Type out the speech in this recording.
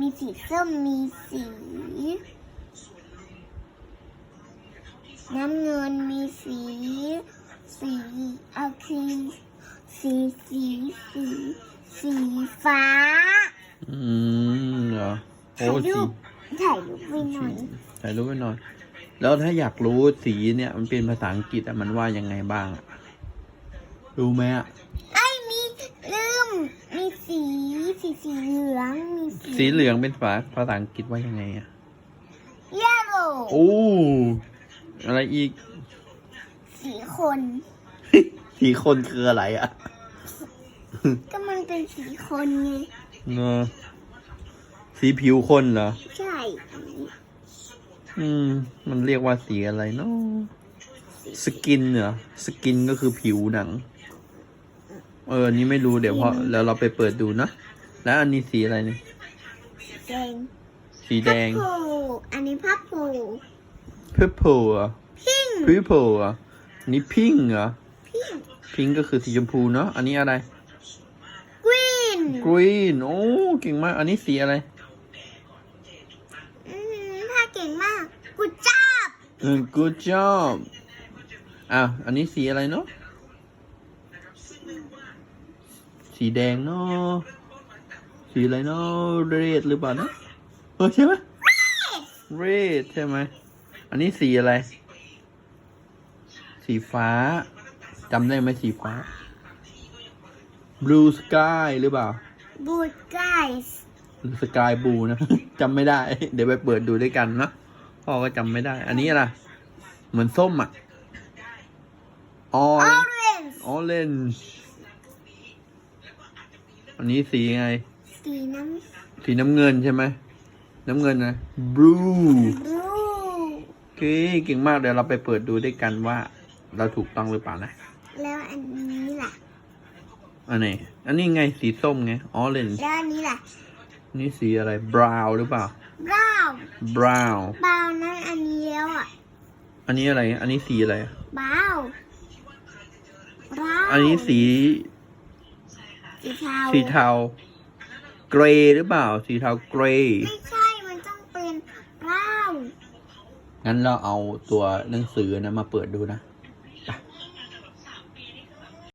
มีสีส้ม มีสี น้ำเงิน มีสี สีอาคือสีสีสี สีฟ้า อืมเหรอโอ้ถ่ายสีรูปถ่ายรูปไว้หน่อยถ่ายรูปไว้หน่อย แล้วถ้าอยากรู้สีเนี่ย มันเป็นภาษาอังกฤษอะมันว่ายังไงบ้างอะรู้ไหมอะ ไอ้ยมีลืม มีสี สีสีเหลือง มี สีสีเหลืองเป็นภาษาภาษาอังกฤษว่ายังไงอะ yellow โอ้อะไรอีก สีคน สีคนคืออะไรอะก็มันเป็นสีคนไงเนอะสีผิวคนเหรอ ใช่ อืม มันเรียกว่าสีอะไรเนาะสกินเหรอ สกินก็คือผิวหนัง เอออันนี้ไม่รู้เดี๋ยวพอแล้วเราไปเปิดดูนะ แล้วอันนี้สีอะไรเนี่ย แดงสีแดง พับโพอันนี้พับโพ purple เหรอพิง purple เหรออันนี้ pink เหรอ พิง pink ก็คือสีชมพูเนาะ อันนี้อะไร กรีน green โอ้เก่งมาก อันนี้สีอะไร อืมถ้าเก่งมาก กูจับเออ good job อะอันนี้สีอะไรเนาะ สีแดงเนาะ สีอะไรเนาะ red หรือเปล่านะเออใช่ไหม red ใช่ไหมอันนี้สีอะไร สีฟ้าจำได้ไหมสีฟ้า blue sky หรือเปล่า บูดไกส์หรือสกายบูนะ จำไม่ได้ เดี๋ยวไปเปิดดูด้วยกันนะพ่อก็จำไม่ได้ อันนี้อะไรเหมือนส้มอะออออเรนจ์ออเรนจ์อันนี้สีไง สีน้สีน้ำเงินใช่ไหมน้ำเงินนะบลูำบลูโอเคเก่งมากเดี๋ยวเราไปเปิดดูด้วยกันว่า เราถูกต้องหรือเปล่านะ แล้วอันนี้ล่ะ อันนี้อันนี้ไงสีส้มไงออเรนจ์แล้วอันนี้ล่ะ นี่สีอะไรบราวหรือเปล่าบราวน์บราวบราวน์นั้นอันนี้แล้วอะ อันนี้อะไร อันนี้สีอะไรบราวน์บราวน์อันนี้สีสีเทาสีเทา เกรย์หรือเปล่า สีเทาเกรย์ไม่ใช่ มันต้องเป็นบราวน์งั้นเราเอาตัวหนังสือนะมาเปิดดูนะบ